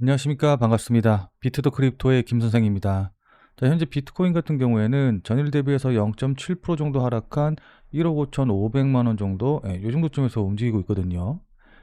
안녕하십니까 반갑습니다. 비트더 크립토의 김 선생입니다. 자, 현재 비트코인 같은 경우에는 전일 대비해서 0.7% 정도 하락한 1억 5천5백만 원 정도, 예, 요 정도쯤에서 움직이고 있거든요.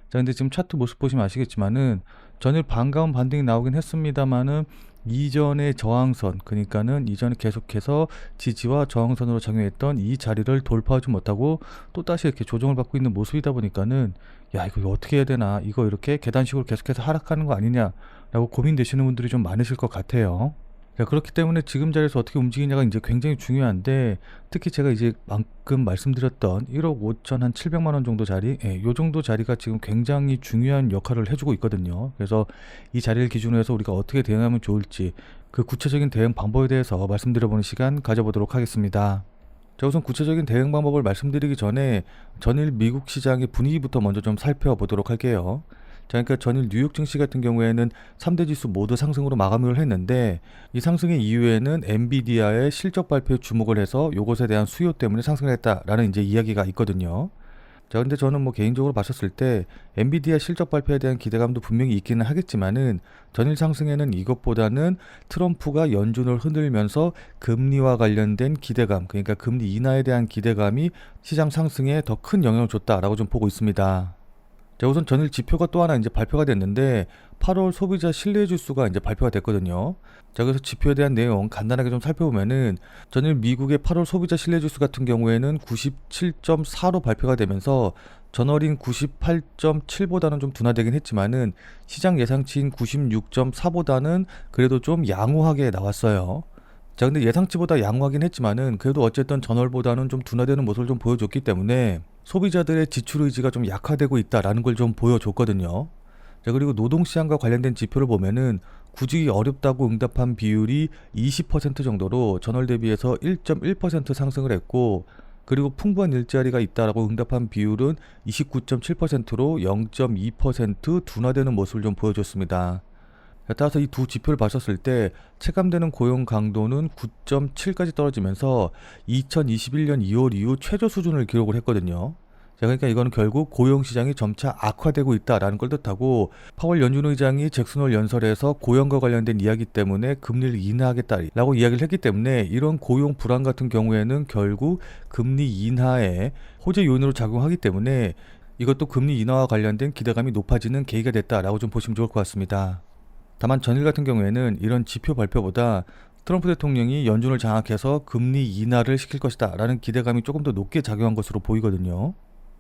자, 근데 지금 차트 모습 보시면 아시겠지만은 전일 반가운 반등이 나오긴 했습니다만은 이전의 저항선, 그러니까는 이전에 계속해서 지지와 저항선으로 작용했던 이 자리를 돌파하지 못하고 또 다시 이렇게 조정을 받고 있는 모습이다 보니까는 야 이거 어떻게 해야 되나 이거 이렇게 계단식으로 계속해서 하락하는 거 아니냐라고 고민되시는 분들이 좀 많으실 것 같아요. 자, 그렇기 때문에 지금 자리에서 어떻게 움직이냐가 이제 굉장히 중요한데 특히 제가 이제 방금 말씀드렸던 1억 5천 한 7백만 원 정도 자리, 예, 요 정도 자리가 지금 굉장히 중요한 역할을 해주고 있거든요. 그래서 이 자리를 기준으로 해서 우리가 어떻게 대응하면 좋을지 그 구체적인 대응 방법에 대해서 말씀드려보는 시간 가져보도록 하겠습니다. 자, 우선 구체적인 대응 방법을 말씀드리기 전에 전일 미국 시장의 분위기부터 먼저 좀 살펴보도록 할게요. 자, 그러니까 전일 뉴욕 증시 같은 경우에는 3대 지수 모두 상승으로 마감을 했는데 이 상승의 이유에는 엔비디아의 실적 발표에 주목을 해서 요것에 대한 수요 때문에 상승을 했다라는 이제 이야기가 있거든요. 자, 근데 저는 뭐 개인적으로 봤었을 때 엔비디아 실적 발표에 대한 기대감도 분명히 있기는 하겠지만은 전일 상승에는 이것보다는 트럼프가 연준을 흔들면서 금리와 관련된 기대감, 그러니까 금리 인하에 대한 기대감이 시장 상승에 더 큰 영향을 줬다라고 좀 보고 있습니다. 자, 우선 전일 지표가 또 하나 이제 발표가 됐는데 8월 소비자 신뢰 지수가 이제 발표가 됐거든요. 자, 그래서 지표에 대한 내용 간단하게 좀 살펴보면은 전일 미국의 8월 소비자 신뢰 지수 같은 경우에는 97.4로 발표가 되면서 전월인 98.7보다는 좀 둔화되긴 했지만은 시장 예상치인 96.4보다는 그래도 좀 양호하게 나왔어요. 자, 근데 예상치보다 양호하긴 했지만은 그래도 어쨌든 전월보다는 좀 둔화되는 모습을 좀 보여줬기 때문에 소비자들의 지출 의지가 좀 약화되고 있다라는 걸 좀 보여줬거든요. 자, 그리고 노동시장과 관련된 지표를 보면은 구직이 어렵다고 응답한 비율이 20% 정도로 전월 대비해서 1.1% 상승을 했고 그리고 풍부한 일자리가 있다라고 응답한 비율은 29.7%로 0.2% 둔화되는 모습을 좀 보여줬습니다. 따라서 이 두 지표를 봤었을 때 체감되는 고용 강도는 9.7까지 떨어지면서 2021년 2월 이후 최저 수준을 기록을 했거든요. 자, 그러니까 이거는 결국 고용 시장이 점차 악화되고 있다라는 걸 뜻하고 파월 연준 의장이 잭슨홀 연설에서 고용과 관련된 이야기 때문에 금리를 인하하겠다라고 이야기를 했기 때문에 이런 고용 불안 같은 경우에는 결국 금리 인하에 호재 요인으로 작용하기 때문에 이것도 금리 인하와 관련된 기대감이 높아지는 계기가 됐다라고 좀 보시면 좋을 것 같습니다. 다만 전일 같은 경우에는 이런 지표 발표보다 트럼프 대통령이 연준을 장악해서 금리 인하를 시킬 것이다 라는 기대감이 조금 더 높게 작용한 것으로 보이거든요.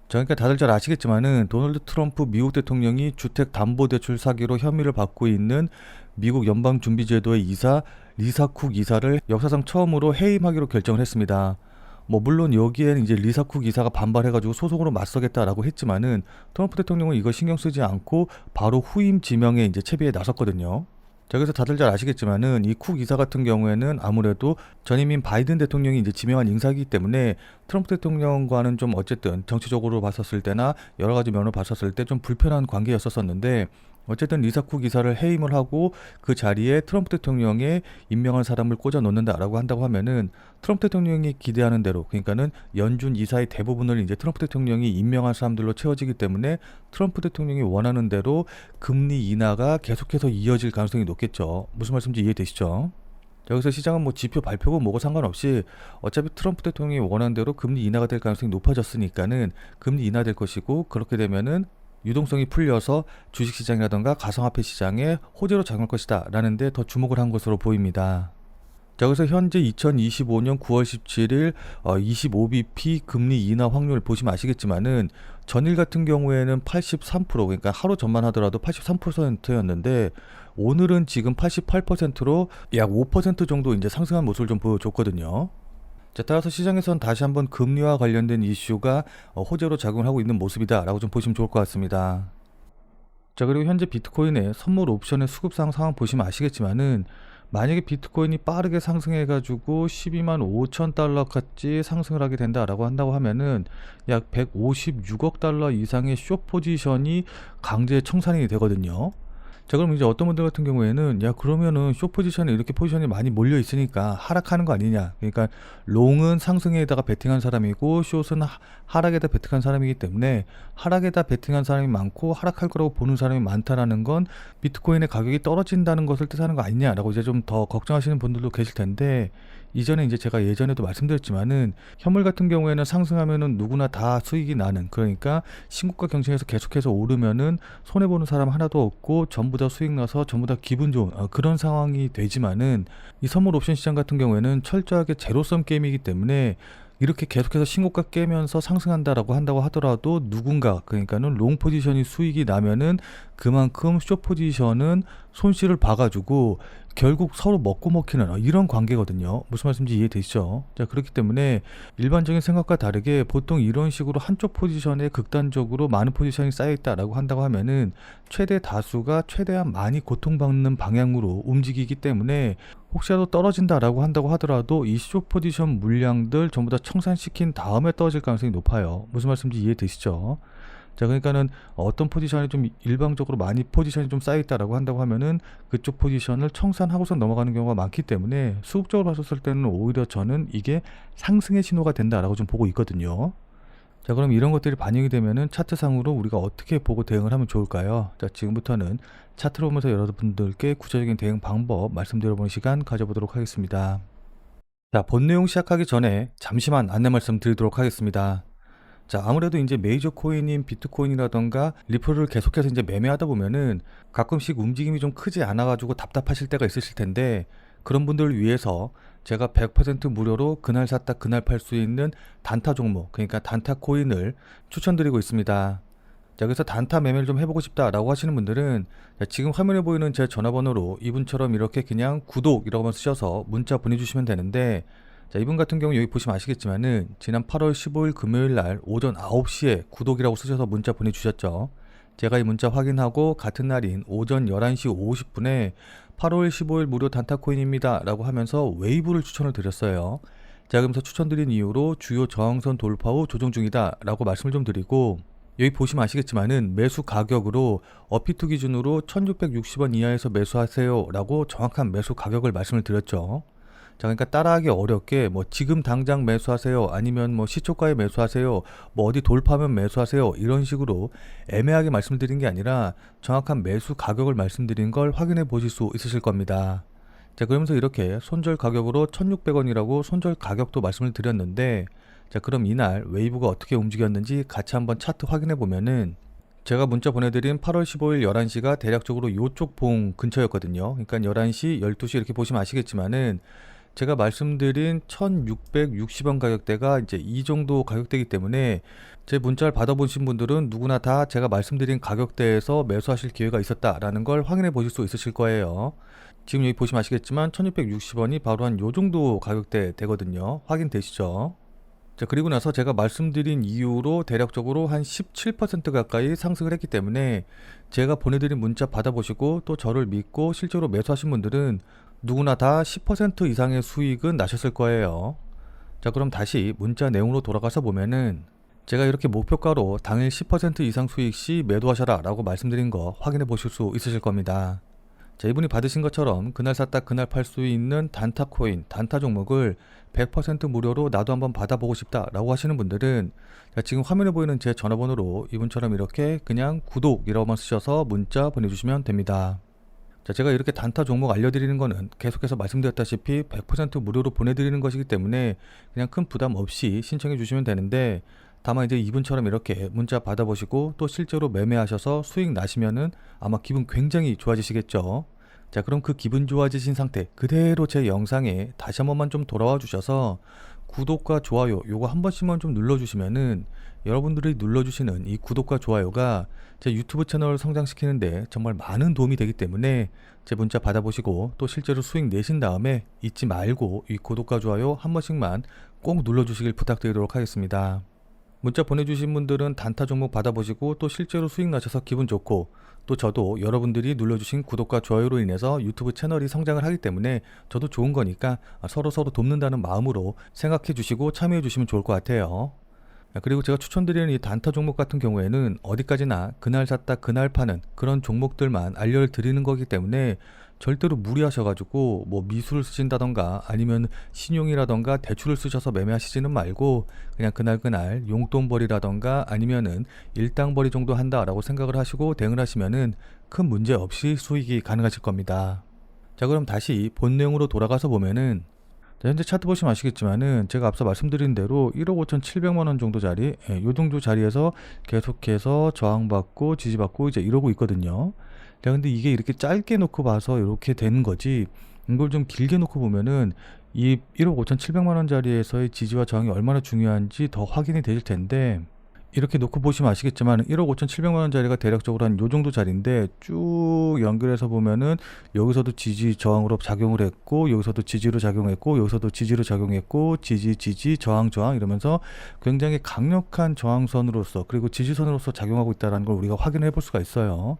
그러니까 다들 잘 아시겠지만은 도널드 트럼프 미국 대통령이 주택 담보 대출 사기로 혐의를 받고 있는 미국 연방 준비제도의 이사 리사 쿡 이사를 역사상 처음으로 해임하기로 결정을 했습니다. 뭐 물론 여기에는 이제 리사 쿡 이사가 반발해가지고 소송으로 맞서겠다라고 했지만은 트럼프 대통령은 이거 신경 쓰지 않고 바로 후임 지명에 이제 채비에 나섰거든요. 자, 그래서 다들 잘 아시겠지만은 이쿡 이사 같은 경우에는 아무래도 전임인 바이든 대통령이 이제 지명한 인사이기 때문에 트럼프 대통령과는 좀 어쨌든 정치적으로 봤었을 때나 여러 가지 면으로 봤었을 때 좀 불편한 관계였었었는데 어쨌든 리사쿠 기사를 해임을 하고 그 자리에 트럼프 대통령의 임명한 사람을 꽂아 놓는다라고 한다고 하면은 트럼프 대통령이 기대하는 대로 그러니까는 연준 이사의 대부분을 이제 트럼프 대통령이 임명한 사람들로 채워지기 때문에 트럼프 대통령이 원하는 대로 금리 인하가 계속해서 이어질 가능성이 높겠죠. 무슨 말씀인지 이해되시죠? 여기서 시장은 뭐 지표 발표고 뭐고 상관없이 어차피 트럼프 대통령이 원하는 대로 금리 인하가 될 가능성이 높아졌으니까는 금리 인하될 것이고 그렇게 되면은 유동성이 풀려서 주식시장이라던가 가상화폐 시장에 호재로 작용할 것이다 라는 데 더 주목을 한 것으로 보입니다. 자, 그래서 현재 2025년 9월 17일 어, 25bp 금리 인하 확률 보시면 아시겠지만은 전일 같은 경우에는 83% 그러니까 하루 전만 하더라도 83%였는데 오늘은 지금 88%로 약 5% 정도 이제 상승한 모습을 좀 보여줬거든요. 자, 따라서 시장에선 다시 한번 금리와 관련된 이슈가 어, 호재로 작용하고 있는 모습이다라고 좀 보시면 좋을 것 같습니다. 자, 그리고 현재 비트코인의 선물 옵션의 수급상 상황 보시면 아시겠지만은 만약에 비트코인이 빠르게 상승해 가지고 12만 5천 달러까지 상승을 하게 된다라고 한다고 하면은 약 156억 달러 이상의 숏 포지션이 강제 청산이 되거든요. 자 그럼 이제 어떤 분들 같은 경우에는 야 그러면은 쇼 포지션에 이렇게 포지션이 많이 몰려 있으니까 하락하는 거 아니냐. 그러니까 롱은 상승에다가 베팅한 사람이고 숏은 하- 하락에다 베팅한 사람이기 때문에 하락에다 베팅한 사람이 많고 하락할 거라고 보는 사람이 많다라는 건 비트코인의 가격이 떨어진다는 것을 뜻하는 거 아니냐라고 이제 좀 더 걱정하시는 분들도 계실 텐데 이전에 이제 제가 예전에도 말씀드렸지만은 현물 같은 경우에는 상승하면은 누구나 다 수익이 나는 그러니까 신고가 경쟁에서 계속해서 오르면은 손해 보는 사람 하나도 없고 전부 다 수익 나서 전부 다 기분 좋은 어, 그런 상황이 되지만은 이 선물 옵션 시장 같은 경우에는 철저하게 제로섬 게임이기 때문에 이렇게 계속해서 신고가 깨면서 상승한다라고 한다고 하더라도 누군가 그러니까는 롱 포지션이 수익이 나면은 그만큼 쇼 포지션은 손실을 봐가지고 결국 서로 먹고 먹히는 어, 이런 관계거든요. 무슨 말씀인지 이해되시죠? 자 그렇기 때문에 일반적인 생각과 다르게 보통 이런 식으로 한쪽 포지션에 극단적으로 많은 포지션이 쌓여 있다라고 한다고 하면은 최대 다수가 최대한 많이 고통받는 방향으로 움직이기 때문에 혹시라도 떨어진다라고 한다고 하더라도 이쇼 포지션 물량들 전부 다 청산시킨 다음에 떨어질 가능성이 높아요. 무슨 말씀인지 이해되시죠? 자, 그러니까는 어떤 포지션이 좀 일방적으로 많이 포지션이 좀 쌓여 있다라고 한다고 하면은 그쪽 포지션을 청산하고서 넘어가는 경우가 많기 때문에 수급적으로 봤었을 때는 오히려 저는 이게 상승의 신호가 된다라고 좀 보고 있거든요. 자, 그럼 이런 것들이 반영이 되면은 차트상으로 우리가 어떻게 보고 대응을 하면 좋을까요? 자, 지금부터는 차트를 보면서 여러분들께 구체적인 대응 방법 말씀드려보는 시간 가져보도록 하겠습니다. 자, 본 내용 시작하기 전에 잠시만 안내 말씀 드리도록 하겠습니다. 자, 아무래도 이제 메이저 코인인 비트코인이라던가 리플을 계속해서 이제 매매하다 보면은 가끔씩 움직임이 좀 크지 않아가지고 답답하실 때가 있으실 텐데 그런 분들을 위해서 제가 100% 무료로 그날 샀다 그날 팔 수 있는 단타 종목, 그러니까 단타 코인을 추천드리고 있습니다. 자, 그래서 단타 매매를 좀 해보고 싶다라고 하시는 분들은 자, 지금 화면에 보이는 제 전화번호로 이분처럼 이렇게 그냥 구독이라고만 쓰셔서 문자 보내주시면 되는데 자, 이분 같은 경우 여기 보시면 아시겠지만은 지난 8월 15일 금요일 날 오전 9시에 구독이라고 쓰셔서 문자 보내주셨죠. 제가 이 문자 확인하고 같은 날인 오전 11시 50분에 8월 15일 무료 단타코인입니다 라고 하면서 웨이브를 추천을 드렸어요. 제가 그러면서 추천드린 이유로 주요 저항선 돌파 후 조정 중이다 라고 말씀을 좀 드리고 여기 보시면 아시겠지만은 매수 가격으로 어피투 기준으로 1660원 이하에서 매수하세요 라고 정확한 매수 가격을 말씀을 드렸죠. 자, 그러니까 따라하기 어렵게 뭐 지금 당장 매수하세요. 아니면 뭐 시초가에 매수하세요. 뭐 어디 돌파하면 매수하세요. 이런 식으로 애매하게 말씀드린 게 아니라 정확한 매수 가격을 말씀드린 걸 확인해 보실 수 있으실 겁니다. 자, 그러면서 이렇게 손절 가격으로 1600원이라고 손절 가격도 말씀을 드렸는데 자, 그럼 이날 웨이브가 어떻게 움직였는지 같이 한번 차트 확인해 보면은 제가 문자 보내드린 8월 15일 11시가 대략적으로 이쪽 봉 근처였거든요. 그러니까 11시, 12시 이렇게 보시면 아시겠지만은 제가 말씀드린 1660원 가격대가 이제 이 정도 가격대이기 때문에 제 문자를 받아보신 분들은 누구나 다 제가 말씀드린 가격대에서 매수하실 기회가 있었다라는 걸 확인해 보실 수 있으실 거예요. 지금 여기 보시면 아시겠지만 1660원이 바로 한 요 정도 가격대 되거든요. 확인되시죠? 자, 그리고 나서 제가 말씀드린 이유로 대략적으로 한 17% 가까이 상승을 했기 때문에 제가 보내드린 문자 받아보시고 또 저를 믿고 실제로 매수하신 분들은 누구나 다 10% 이상의 수익은 나셨을 거예요. 자, 그럼 다시 문자 내용으로 돌아가서 보면은 제가 이렇게 목표가로 당일 10% 이상 수익 시 매도하셔라 라고 말씀드린 거 확인해 보실 수 있으실 겁니다. 자, 이분이 받으신 것처럼 그날 샀다 그날 팔 수 있는 단타 코인, 단타 종목을 100% 무료로 나도 한번 받아보고 싶다 라고 하시는 분들은 자, 지금 화면에 보이는 제 전화번호로 이분처럼 이렇게 그냥 구독이라고만 쓰셔서 문자 보내주시면 됩니다. 자, 제가 이렇게 단타 종목 알려드리는 거는 계속해서 말씀드렸다시피 100% 무료로 보내드리는 것이기 때문에 그냥 큰 부담 없이 신청해 주시면 되는데 다만 이제 이분처럼 이렇게 문자 받아보시고 또 실제로 매매하셔서 수익 나시면은 아마 기분 굉장히 좋아지시겠죠. 자, 그럼 그 기분 좋아지신 상태 그대로 제 영상에 다시 한 번만 좀 돌아와 주셔서 구독과 좋아요 요거 한 번씩만 좀 눌러주시면은 여러분들이 눌러주시는 이 구독과 좋아요가 제 유튜브 채널을 성장시키는데 정말 많은 도움이 되기 때문에 제 문자 받아보시고 또 실제로 수익 내신 다음에 잊지 말고 이 구독과 좋아요 한 번씩만 꼭 눌러주시길 부탁드리도록 하겠습니다. 문자 보내주신 분들은 단타 종목 받아보시고 또 실제로 수익 나셔서 기분 좋고 또 저도 여러분들이 눌러주신 구독과 좋아요로 인해서 유튜브 채널이 성장을 하기 때문에 저도 좋은 거니까 서로 서로 돕는다는 마음으로 생각해 주시고 참여해 주시면 좋을 것 같아요. 그리고 제가 추천드리는 이 단타 종목 같은 경우에는 어디까지나 그날 샀다 그날 파는 그런 종목들만 알려드리는 거기 때문에 절대로 무리하셔가지고 뭐 미수를 쓰신다던가 아니면 신용이라던가 대출을 쓰셔서 매매하시지는 말고 그냥 그날 그날 용돈벌이라던가 아니면은 일당벌이 정도 한다라고 생각을 하시고 대응을 하시면은 큰 문제 없이 수익이 가능하실 겁니다. 자 그럼 다시 본 내용으로 돌아가서 보면은 자, 현재 차트 보시면 아시겠지만은 제가 앞서 말씀드린 대로 1억 5,700만 원 정도 자리, 예, 요 정도 자리에서 계속해서 저항받고 지지받고 이제 이러고 있거든요. 자, 근데 이게 이렇게 짧게 놓고 봐서 이렇게 되는 거지. 이걸 좀 길게 놓고 보면은 이 1억 5,700만 원 자리에서의 지지와 저항이 얼마나 중요한지 더 확인이 되실 텐데 이렇게 놓고 보시면 아시겠지만 1억 5,700만 원짜리가 대략적으로 한 요 정도 자리인데 쭉 연결해서 보면은 여기서도 지지 저항으로 작용을 했고 여기서도 지지로 작용했고 여기서도 지지로 작용했고 지지 지지 저항 저항 이러면서 굉장히 강력한 저항선으로서 그리고 지지선으로서 작용하고 있다는 걸 우리가 확인해 볼 수가 있어요.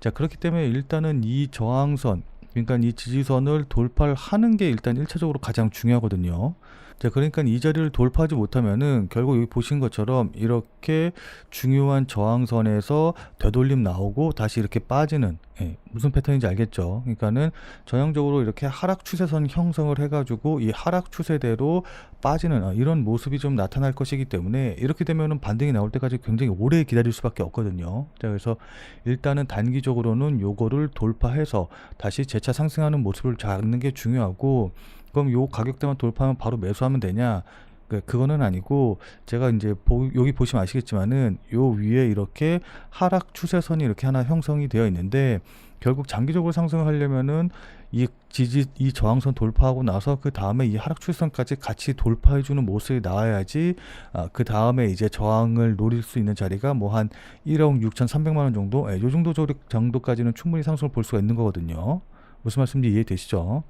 자 그렇기 때문에 일단은 이 저항선 그러니까 이 지지선을 돌파를 하는 게 일단 1차적으로 가장 중요하거든요. 자, 그러니까 이 자리를 돌파하지 못하면은 결국 여기 보신 것처럼 이렇게 중요한 저항선에서 되돌림 나오고 다시 이렇게 빠지는 예, 무슨 패턴인지 알겠죠? 그러니까는 전형적으로 이렇게 하락 추세선 형성을 해가지고 이 하락 추세대로 빠지는 어, 이런 모습이 좀 나타날 것이기 때문에 이렇게 되면은 반등이 나올 때까지 굉장히 오래 기다릴 수밖에 없거든요. 자, 그래서 일단은 단기적으로는 요거를 돌파해서 다시 재차 상승하는 모습을 잡는 게 중요하고 그럼 요 가격대만 돌파하면 바로 매수하면 되냐? 그 그거는 아니고 제가 이제 보, 여기 보시면 아시겠지만은 요 위에 이렇게 하락 추세선이 이렇게 하나 형성이 되어 있는데 결국 장기적으로 상승을 하려면은 이 지지 이 저항선 돌파하고 나서 그 다음에 이 하락 추세선까지 같이 돌파해 주는 모습이 나와야지 아, 그 다음에 이제 저항을 노릴 수 있는 자리가 뭐 한 1억 6,300만 원 정도 예, 요 정도 정도까지는 충분히 상승을 볼 수가 있는 거거든요. 무슨 말씀인지 이해되시죠?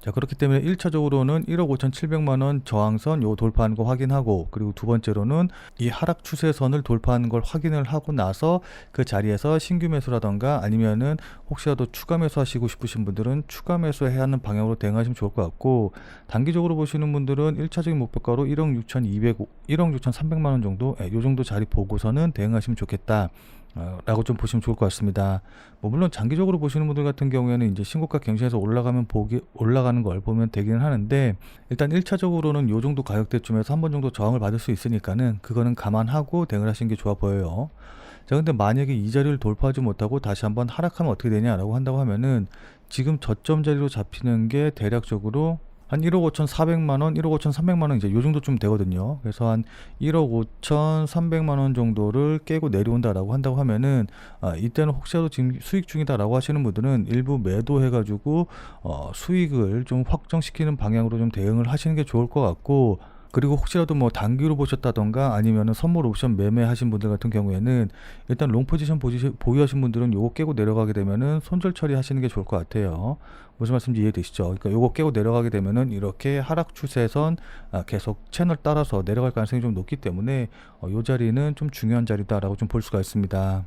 자 그렇기 때문에 1차적으로는 1억 5,700만 원 저항선 요 돌파하는 거 확인하고 그리고 두 번째로는 이 하락 추세선을 돌파하는 걸 확인을 하고 나서 그 자리에서 신규 매수라던가 아니면은 혹시라도 추가 매수 하시고 싶으신 분들은 추가 매수해야 하는 방향으로 대응하시면 좋을 것 같고 단기적으로 보시는 분들은 1차적인 목표가로 1억 6,200 1억 6,300만 원 정도 예, 요 정도 자리 보고서는 대응하시면 좋겠다. 어, 라고 좀 보시면 좋을 것 같습니다. 뭐 물론 장기적으로 보시는 분들 같은 경우에는 이제 신고가 갱신해서 올라가면 보기 올라가는 걸 보면 되기는 하는데 일단 1차적으로는 요 정도 가격대쯤에서 한 번 정도 저항을 받을 수 있으니까는 그거는 감안하고 대응을 하시는 게 좋아 보여요. 자 근데 만약에 이 자리를 돌파하지 못하고 다시 한번 하락하면 어떻게 되냐라고 한다고 하면은 지금 저점 자리로 잡히는 게 대략적으로 한 1억 5천 4백만 원, 1억 5천 3백만 원 이제 요 정도쯤 되거든요. 그래서 한 1억 5천 3백만 원 정도를 깨고 내려온다라고 한다고 하면은 아, 이때는 혹시라도 지금 수익 중이다라고 하시는 분들은 일부 매도해가지고 어, 수익을 좀 확정시키는 방향으로 좀 대응을 하시는 게 좋을 것 같고 그리고 혹시라도 뭐 단기로 보셨다던가 아니면은 선물 옵션 매매하신 분들 같은 경우에는 일단 롱 포지션 보유하신 분들은 요거 깨고 내려가게 되면은 손절 처리하시는 게 좋을 것 같아요. 무슨 말씀인지 이해되시죠? 그러니까 요거 깨고 내려가게 되면은 이렇게 하락 추세선 아, 계속 채널 따라서 내려갈 가능성이 좀 높기 때문에 어, 요 자리는 좀 중요한 자리다라고 좀 볼 수가 있습니다.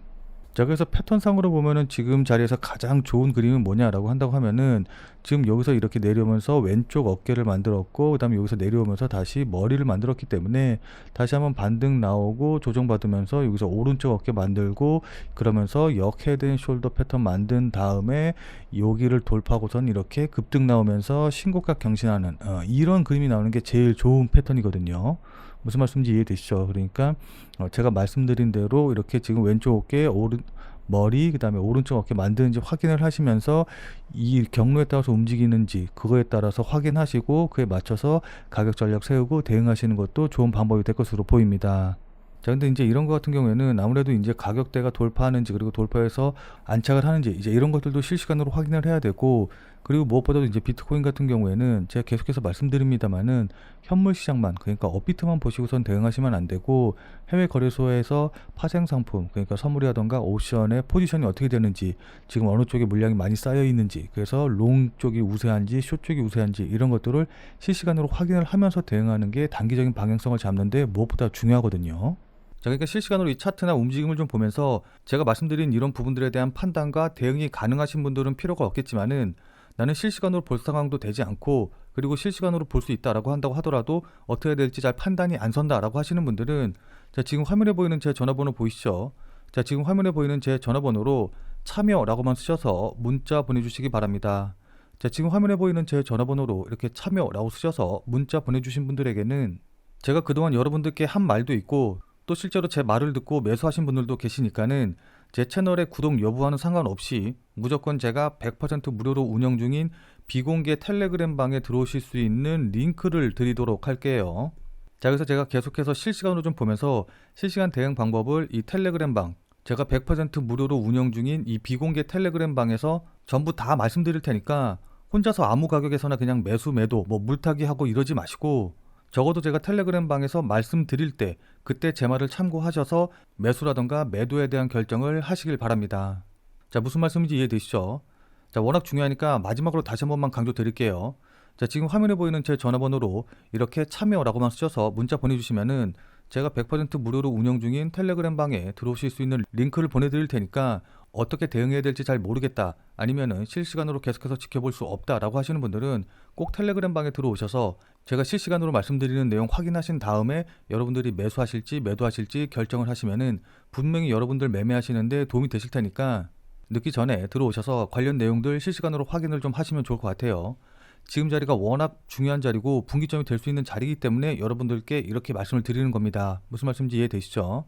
자 그래서 패턴상으로 보면은 지금 자리에서 가장 좋은 그림은 뭐냐라고 한다고 하면은 지금 여기서 이렇게 내려오면서 왼쪽 어깨를 만들었고 그 다음에 여기서 내려오면서 다시 머리를 만들었기 때문에 다시 한번 반등 나오고 조정받으면서 여기서 오른쪽 어깨 만들고 그러면서 역 헤드 앤 숄더 패턴 만든 다음에 여기를 돌파하고선 이렇게 급등 나오면서 신고가 경신하는 어, 이런 그림이 나오는 게 제일 좋은 패턴이거든요. 무슨 말씀인지 이해되시죠? 그러니까 어, 제가 말씀드린 대로 이렇게 지금 왼쪽 어깨 오른 머리 그다음에 오른쪽 어깨 만드는지 확인을 하시면서 이 경로에 따라서 움직이는지 그거에 따라서 확인하시고 그에 맞춰서 가격 전략 세우고 대응하시는 것도 좋은 방법이 될 것으로 보입니다. 자, 근데 이제 이런 것 같은 경우에는 아무래도 이제 가격대가 돌파하는지 그리고 돌파해서 안착을 하는지 이제 이런 것들도 실시간으로 확인을 해야 되고 그리고 무엇보다도 이제 비트코인 같은 경우에는 제가 계속해서 말씀드립니다만은 현물 시장만 그러니까 업비트만 보시고선 대응하시면 안 되고 해외 거래소에서 파생 상품 그러니까 선물이라던가 옵션의 포지션이 어떻게 되는지 지금 어느 쪽에 물량이 많이 쌓여 있는지 그래서 롱 쪽이 우세한지 숏 쪽이 우세한지 이런 것들을 실시간으로 확인을 하면서 대응하는 게 단기적인 방향성을 잡는데 무엇보다 중요하거든요. 자, 그러니까 실시간으로 이 차트나 움직임을 좀 보면서 제가 말씀드린 이런 부분들에 대한 판단과 대응이 가능하신 분들은 필요가 없겠지만은 나는 실시간으로 볼 상황도 되지 않고 그리고 실시간으로 볼 수 있다라고 한다고 하더라도 어떻게 해야 될지 잘 판단이 안 선다라고 하시는 분들은 자, 지금 화면에 보이는 제 전화번호 보이시죠? 자, 지금 화면에 보이는 제 전화번호로 참여라고만 쓰셔서 문자 보내주시기 바랍니다. 자, 지금 화면에 보이는 제 전화번호로 이렇게 참여라고 쓰셔서 문자 보내주신 분들에게는 제가 그동안 여러분들께 한 말도 있고 또 실제로 제 말을 듣고 매수하신 분들도 계시니까는 제 채널의 구독 여부와는 상관없이 무조건 제가 100% 무료로 운영 중인 비공개 텔레그램 방에 들어오실 수 있는 링크를 드리도록 할게요. 자, 그래서 제가 계속해서 실시간으로 좀 보면서 실시간 대응 방법을 이 텔레그램 방, 제가 100% 무료로 운영 중인 이 비공개 텔레그램 방에서 전부 다 말씀드릴 테니까 혼자서 아무 가격에서나 그냥 매수, 매도, 뭐 물타기 하고 이러지 마시고 적어도 제가 텔레그램 방에서 말씀드릴 때 그때 제 말을 참고하셔서 매수라던가 매도에 대한 결정을 하시길 바랍니다. 자, 무슨 말씀인지 이해되시죠? 자, 워낙 중요하니까 마지막으로 다시 한 번만 강조 드릴게요. 자, 지금 화면에 보이는 제 전화번호로 이렇게 참여라고만 쓰셔서 문자 보내주시면은 제가 100% 무료로 운영 중인 텔레그램 방에 들어오실 수 있는 링크를 보내드릴 테니까 어떻게 대응해야 될지 잘 모르겠다 아니면은 실시간으로 계속해서 지켜볼 수 없다라고 하시는 분들은 꼭 텔레그램 방에 들어오셔서 제가 실시간으로 말씀드리는 내용 확인하신 다음에 여러분들이 매수하실지 매도하실지 결정을 하시면은 분명히 여러분들 매매하시는데 도움이 되실 테니까 늦기 전에 들어오셔서 관련 내용들 실시간으로 확인을 좀 하시면 좋을 것 같아요. 지금 자리가 워낙 중요한 자리고 분기점이 될 수 있는 자리이기 때문에 여러분들께 이렇게 말씀을 드리는 겁니다. 무슨 말씀인지 이해되시죠?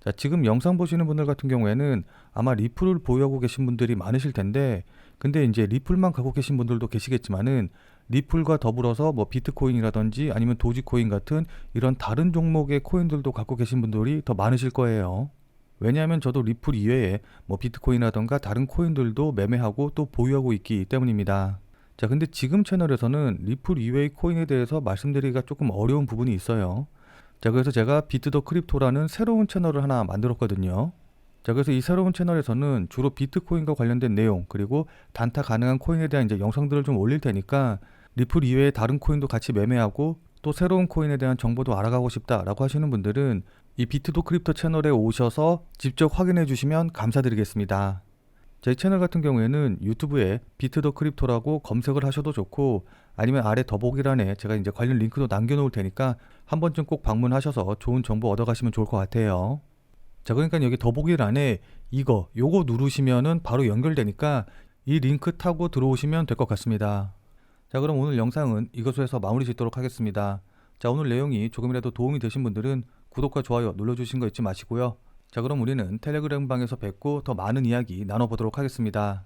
자, 지금 영상 보시는 분들 같은 경우에는 아마 리플을 보유하고 계신 분들이 많으실 텐데, 근데 이제 리플만 갖고 계신 분들도 계시겠지만은 리플과 더불어서 뭐 비트코인이라든지 아니면 도지코인 같은 이런 다른 종목의 코인들도 갖고 계신 분들이 더 많으실 거예요. 왜냐하면 저도 리플 이외에 뭐 비트코인이라던가 다른 코인들도 매매하고 또 보유하고 있기 때문입니다. 자, 근데 지금 채널에서는 리플 이외의 코인에 대해서 말씀드리기가 조금 어려운 부분이 있어요. 자, 그래서 제가 비트 더 크립토라는 새로운 채널을 하나 만들었거든요. 자, 그래서 이 새로운 채널에서는 주로 비트코인과 관련된 내용, 그리고 단타 가능한 코인에 대한 이제 영상들을 좀 올릴 테니까 리플 이외의 다른 코인도 같이 매매하고 또 새로운 코인에 대한 정보도 알아가고 싶다라고 하시는 분들은 이 비트 더 크립토 채널에 오셔서 직접 확인해 주시면 감사드리겠습니다. 제 채널 같은 경우에는 유튜브에 비트 더 크립토라고 검색을 하셔도 좋고 아니면 아래 더보기란에 제가 이제 관련 링크도 남겨놓을 테니까 한 번쯤 꼭 방문하셔서 좋은 정보 얻어가시면 좋을 것 같아요. 자, 그러니까 여기 더보기란에 이거, 요거 누르시면은 바로 연결되니까 이 링크 타고 들어오시면 될 것 같습니다. 자, 그럼 오늘 영상은 이것으로 해서 마무리 짓도록 하겠습니다. 자, 오늘 내용이 조금이라도 도움이 되신 분들은 구독과 좋아요 눌러주신 거 잊지 마시고요. 자, 그럼 우리는 텔레그램 방에서 뵙고 더 많은 이야기 나눠보도록 하겠습니다.